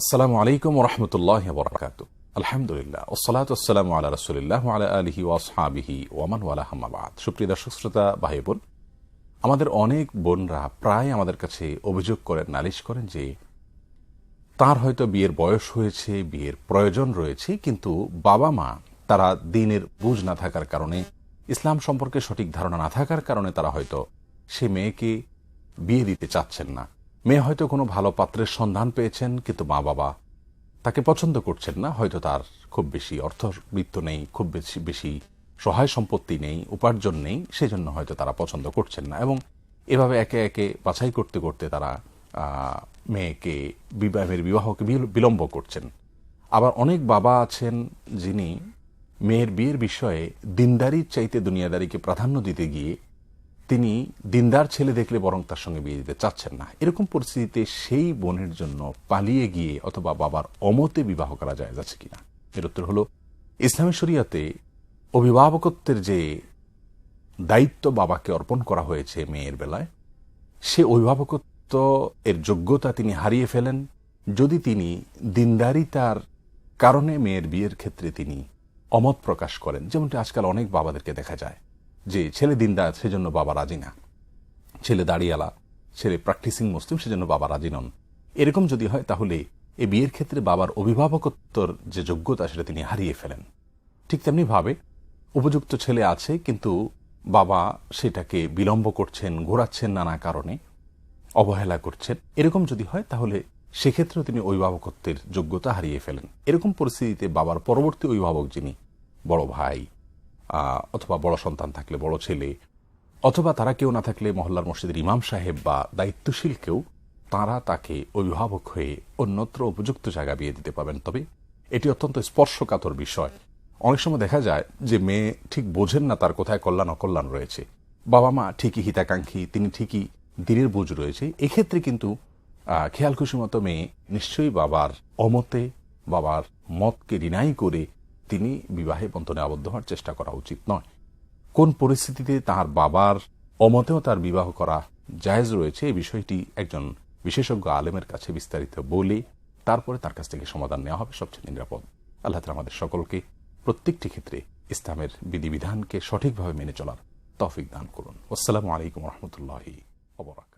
আসসালামু আলাইকুম রহমতুল্লাহ বরকাত আলহামদুলিল্লাহ। ওসলাত আসসালাম আল্লাহ রসুলিল্লাহ আলা আলহি ওয়াসহাবিহি ওয়ামান ওয়ালা হামাবাদ সুপ্রিয় দর্শক, শ্রোতা ভাই বোন আমাদের অনেক বোনরা প্রায় আমাদের কাছে অভিযোগ করেন, নালিশ করেন যে তার হয়তো বিয়ের বয়স হয়েছে, বিয়ের প্রয়োজন রয়েছে, কিন্তু বাবা মা তারা দিনের বুঝ না থাকার কারণে, ইসলাম সম্পর্কে সঠিক ধারণা না থাকার কারণে তারা হয়তো সে মেয়েকে বিয়ে দিতে চাচ্ছেন না। মেয়ে হয়তো কোনো ভালো পাত্রের সন্ধান পেয়েছেন, কিন্তু মা বাবা তাকে পছন্দ করছেন না। হয়তো তার খুব বেশি অর্থবিত্ত নেই, খুব বেশি বেশি সহায় সম্পত্তি নেই, উপার্জন নেই, সেজন্য হয়তো তারা পছন্দ করছেন না। এবং এভাবে একে একে বাছাই করতে করতে তারা মেয়েকে, বিবাহের বিবাহকে বিল- বিলম্ব করছেন। আবার অনেক বাবা আছেন যিনি মেয়ের বিয়ের বিষয়ে দিনদারির চাইতে দুনিয়াদারিকে প্রাধান্য দিতে গিয়ে তিনি দিনদার ছেলে দেখলে বরং তার সঙ্গে বিয়ে দিতে চাচ্ছেন না। এরকম পরিস্থিতিতে সেই বোনের জন্য পালিয়ে গিয়ে অথবা বাবার অমতে বিবাহ করা যায়, যাচ্ছে কিনা? এর উত্তর হলো, ইসলামী শরিয়াতে অভিভাবকত্বের যে দায়িত্ব বাবাকে অর্পণ করা হয়েছে মেয়ের বেলায়, সে অভিভাবকত্ব এর যোগ্যতা তিনি হারিয়ে ফেলেন। যদি তিনি দিনদারিতার কারণে মেয়ের বিয়ের ক্ষেত্রে তিনি অমত প্রকাশ করেন, যেমনটি আজকাল অনেক বাবাদেরকে দেখা যায়। যে ছেলে দিনদার, সেজন্য বাবা রাজি না। ছেলে দাঁড়িয়ালা, ছেলে প্র্যাকটিসিং মুসলিম, সেজন্য বাবা রাজি নন। এরকম যদি হয়, তাহলে এ বিয়ের ক্ষেত্রে বাবার অভিভাবকত্বর যে যোগ্যতা, সেটা তিনি হারিয়ে ফেলেন। ঠিক তেমনি ভাবে উপযুক্ত ছেলে আছে, কিন্তু বাবা সেটাকে বিলম্ব করছেন, ঘোরাচ্ছেন নানা কারণে, অবহেলা করছেন। এরকম যদি হয়, তাহলে সেক্ষেত্রেও তিনি অভিভাবকত্বের যোগ্যতা হারিয়ে ফেলেন। এরকম পরিস্থিতিতে বাবার পরবর্তী অভিভাবক যিনি, বড় ভাই অথবা বড় সন্তান থাকলে বড় ছেলে, অথবা তারা কেউ না থাকলে মহল্লার মসজিদের ইমাম সাহেব বা দায়িত্বশীল কেউ, তারা তাকে অভিভাবক হয়ে অন্যত্র উপযুক্ত জায়গা বিয়ে দিতে পারবেন। তবে এটি অত্যন্ত স্পর্শকাতর বিষয়। অনেক সময় দেখা যায় যে মেয়ে ঠিক বোঝেন না তার কোথায় কল্যাণ, অকল্যাণ রয়েছে। বাবা মা ঠিকই হিতাকাঙ্ক্ষী, তিনি ঠিকই দিনের বুঝ রয়েছে। এক্ষেত্রে কিন্তু খেয়াল খুশি মতো মেয়ে নিশ্চয়ই বাবার অমতে, বাবার মতকে রিনাই করে তিনি বিবাহে বন্ধনে আবদ্ধ হওয়ার চেষ্টা করা উচিত নয়। কোন পরিস্থিতিতে তার বাবার অমতেও তার বিবাহ করা জায়েজ রয়েছে এই বিষয়টি একজন বিশেষজ্ঞ আলেমের কাছে বিস্তারিত বলে তারপরে তার কাছ থেকে সমাধান নেওয়া হবে। সবচেয়ে নিরাপদ। আল্লাহ তাআলা আমাদের সকলকে প্রত্যেকটি ক্ষেত্রে ইসলামের বিধিবিধানকে সঠিকভাবে মেনে চলার তৌফিক দান করুন। আসসালামু আলাইকুম রহমতুল্লাহি অবরাক